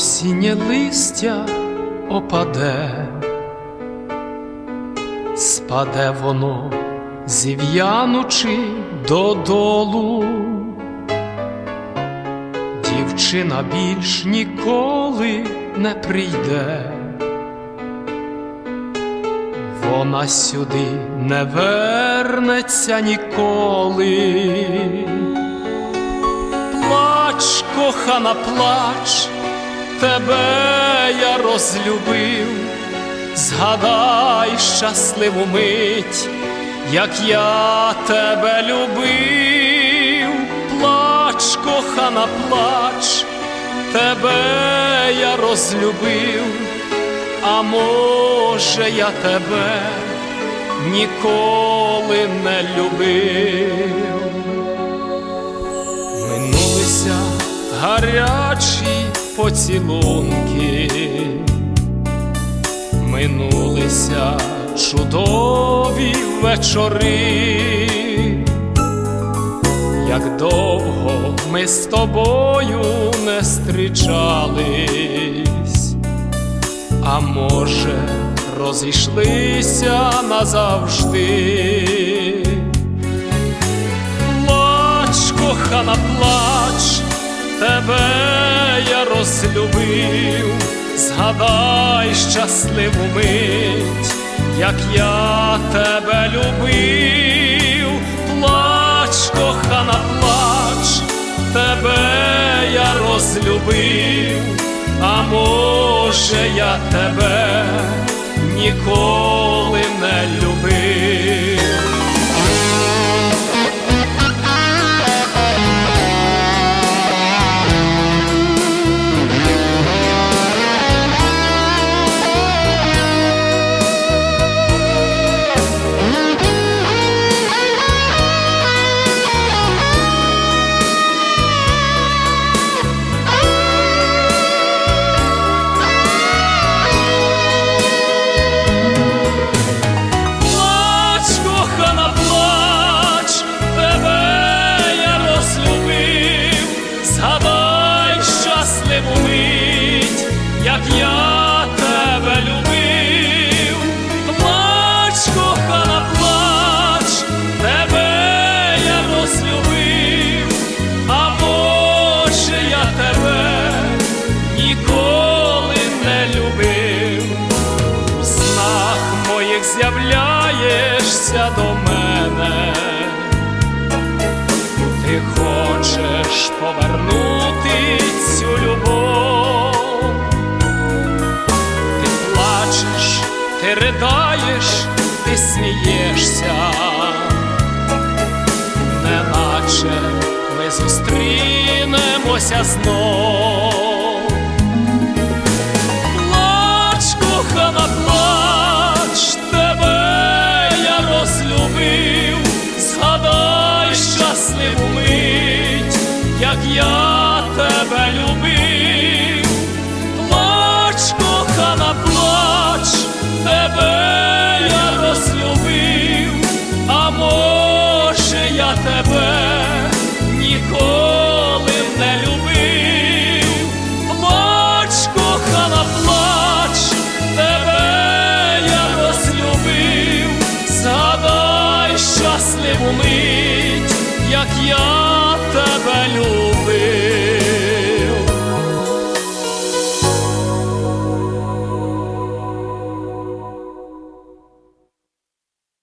Осіннє листя опаде, спаде воно, зів'янучи додолу, дівчина більш ніколи не прийде, вона сюди не вернеться ніколи. Плач, кохана, плач, тебе я розлюбив, згадай щасливу мить, як я тебе любив, плач, кохана, плач, тебе я розлюбив, а може я тебе ніколи не любив. Минулися гарячі поцілунки, минулися чудові вечори, як довго ми з тобою не зустрічались, а може, розійшлися назавжди. Плач, кохана, плач, тебе я розлюбив, згадай щасливу мить, як я тебе любив, плач, кохана, плач, тебе я розлюбив, а може я тебе ніколи не любив. З'являєшся до мене, ти хочеш повернути цю любов, ти плачеш, ти ридаєш, ти смієшся, неначе ми зустрінемося знов.